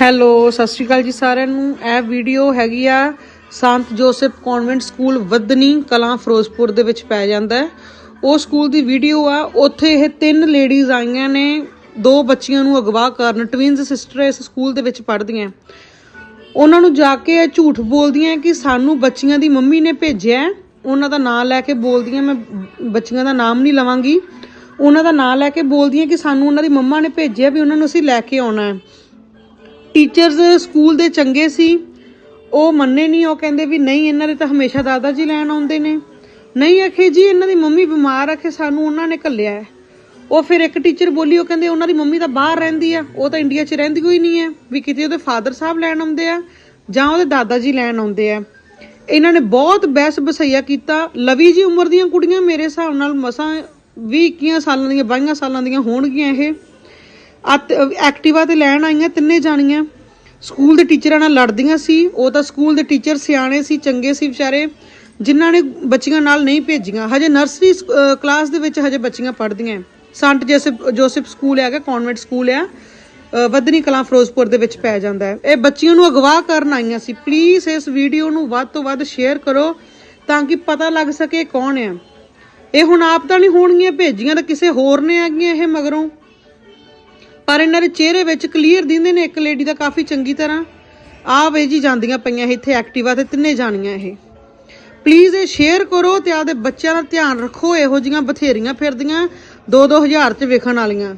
Hello, ਸਤਿ ਸ਼੍ਰੀ ਅਕਾਲ ਜੀ ਸਾਰਿਆਂ ਨੂੰ। ਇਹ ਵੀਡੀਓ ਹੈਗੀ ਆ Saint Joseph convent school Wadni Kalan Ferozepur ਦੇ ਵਿੱਚ ਪੈ ਜਾਂਦਾ ਹੈ। ਉਹ ਸਕੂਲ ਦੀ ਵੀਡੀਓ ਆ। ਉੱਥੇ ਇਹ ਤਿੰਨ ਲੇਡੀਜ਼ ਆਈਆਂ ਨੇ। ਦੋ ਬੱਚੀਆਂ ਨੂੰ ਅਗਵਾ ਕਰਨ ਟਵਿਨਸ ਸਿਸਟਰ ਇਸ ਸਕੂਲ ਦੇ ਵਿੱਚ ਪੜ੍ਹਦੀਆਂ ਉਹਨਾਂ ਨੂੰ ਜਾ ਕੇ ਇਹ ਝੂਠ ਬੋਲਦੀਆਂ ਕਿ ਸਾਨੂੰ ਬੱਚੀਆਂ ਦੀ ਮੰਮੀ ਨੇ ਭੇਜਿਆ ਉਹਨਾਂ ਦਾ ਨਾਂ ਲੈ ਕੇ ਬੋਲਦੀਆਂ, ਮੈਂ ਬੱਚੀਆਂ ਦਾ ਨਾਮ ਨਹੀਂ ਲਵਾਂਗੀ। ਉਹਨਾਂ ਦਾ ਨਾਂ ਲੈ ਕੇ ਬੋਲਦੀਆਂ ਕਿ ਸਾਨੂੰ ਉਹਨਾਂ ਦੀ ਮੰਮਾ ਨੇ ਭੇਜਿਆ ਵੀ ਉਹਨਾਂ ਨੂੰ ਅਸੀਂ ਲੈ ਕੇ ਆਉਣਾ ਹੈ। ਟੀਚਰਸ ਸਕੂਲ ਦੇ ਚੰਗੇ ਸੀ। ਉਹ ਮੰਨੇ ਨਹੀਂ, ਉਹ ਕਹਿੰਦੇ ਵੀ ਨਹੀਂ, ਇਹਨਾਂ ਦੇ ਤਾਂ ਹਮੇਸ਼ਾ ਦਾਦਾ ਜੀ ਲੈਣ ਆਉਂਦੇ ਨੇ। ਨਹੀਂ, ਆਖੇ ਜੀ, ਇਹਨਾਂ ਦੀ ਮੰਮੀ ਬਿਮਾਰ ਆ ਕਿ ਸਾਨੂੰ ਉਹਨਾਂ ਨੇ ਘੱਲਿਆ ਹੈ। ਉਹ ਫਿਰ ਇੱਕ ਟੀਚਰ ਬੋਲੀ, ਉਹ ਕਹਿੰਦੇ ਉਹਨਾਂ ਦੀ ਮੰਮੀ ਤਾਂ ਬਾਹਰ ਰਹਿੰਦੀ ਆ, ਉਹ ਤਾਂ ਇੰਡੀਆ 'ਚ ਰਹਿੰਦੀ ਕੋਈ ਨਹੀਂ ਹੈ, ਵੀ ਕਿਤੇ ਉਹਦੇ ਫਾਦਰ ਸਾਹਿਬ ਲੈਣ ਆਉਂਦੇ ਆ, ਜਾਂ ਉਹਦੇ ਦਾਦਾ ਜੀ ਲੈਣ ਆਉਂਦੇ ਆ। ਇਹਨਾਂ ਨੇ ਬਹੁਤ ਬਹਿਸ ਬਸਈਆ ਕੀਤਾ। ਲਵੀ ਜੀ ਉਮਰ ਦੀਆਂ ਕੁੜੀਆਂ ਮੇਰੇ ਹਿਸਾਬ ਨਾਲ ਮਸਾਂ 20 21 ਸਾਲਾਂ ਦੀਆਂ 22 ਸਾਲਾਂ ਦੀਆਂ ਹੋਣਗੀਆਂ ਇਹ। ਐਕਟਿਵਾ ਤੇ ਲੈਣ ਆਈਆਂ ਤਿੰਨੇ ਜਾਣੀਆਂ। ਸਕੂਲ ਦੇ ਟੀਚਰਾਂ ਨਾਲ ਲੜਦੀਆਂ ਸੀ। ਉਹ ਤਾਂ ਸਕੂਲ ਦੇ ਟੀਚਰ ਸਿਆਣੇ ਸੀ ਚੰਗੇ ਸੀ ਵਿਚਾਰੇ ਜਿਨ੍ਹਾਂ ਨੇ ਬੱਚੀਆਂ ਨਾਲ ਨਹੀਂ ਭੇਜੀਆਂ। ਹਜੇ ਨਰਸਰੀ ਕਲਾਸ ਦੇ ਵਿੱਚ ਹਜੇ ਬੱਚੀਆਂ ਪੜ੍ਹਦੀਆਂ ਸੰਤ ਜੋਸਫ ਜੋਸਫ ਸਕੂਲ ਹੈਗਾ ਕਨਵੈਂਟ ਸਕੂਲ ਆ। ਅ, ਵਧਨੀ ਕਲਾਂ ਫਿਰੋਜ਼ਪੁਰ ਦੇ ਵਿੱਚ ਪੈ ਜਾਂਦਾ ਹੈ ਇਹ ਬੱਚੀਆਂ ਨੂੰ ਅਗਵਾ ਕਰਨ ਆਈਆਂ ਸੀ। ਪਲੀਜ਼ ਇਸ ਵੀਡੀਓ ਨੂੰ ਵੱਧ ਤੋਂ ਵੱਧ ਸ਼ੇਅਰ ਕਰੋ ਤਾਂ ਕਿ ਪਤਾ ਲੱਗ ਸਕੇ ਕੌਣ ਹੈ ਇਹ ਹੁਣ ਆਪ ਤਾਂ ਨਹੀਂ ਹੋਣਗੀਆਂ ਭੇਜੀਆਂ ਤਾਂ ਕਿਸੇ ਹੋਰ ਨੇ ਆਗੀਆਂ ਇਹ ਮਗਰੋਂ। ਪਰ ਇਹਨਾਂ ਦੇ ਚਿਹਰੇ ਵਿੱਚ ਕਲੀਅਰ ਦਿੰਦੇ ਨੇ ਇੱਕ ਲੇਡੀ ਦਾ ਕਾਫੀ ਚੰਗੀ ਤਰ੍ਹਾਂ। ਆ ਵੇ ਜੀ ਜਾਂਦੀਆਂ ਪਈਆਂ ਇਹ ਇੱਥੇ ਐਕਟਿਵਾ ਤੇ ਤਿੰਨੇ ਜਾਣੀਆਂ ਇਹ। ਪਲੀਜ਼ ਇਹ ਸ਼ੇਅਰ ਕਰੋ ਤੇ ਆਪਦੇ ਬੱਚਿਆਂ ਦਾ ਧਿਆਨ ਰੱਖੋ, ਇਹੋ ਜੀਆਂ ਬਥੇਰੀਆਂ ਫਿਰਦੀਆਂ 2-2000 ਚ ਵੇਖਣ ਵਾਲੀਆਂ।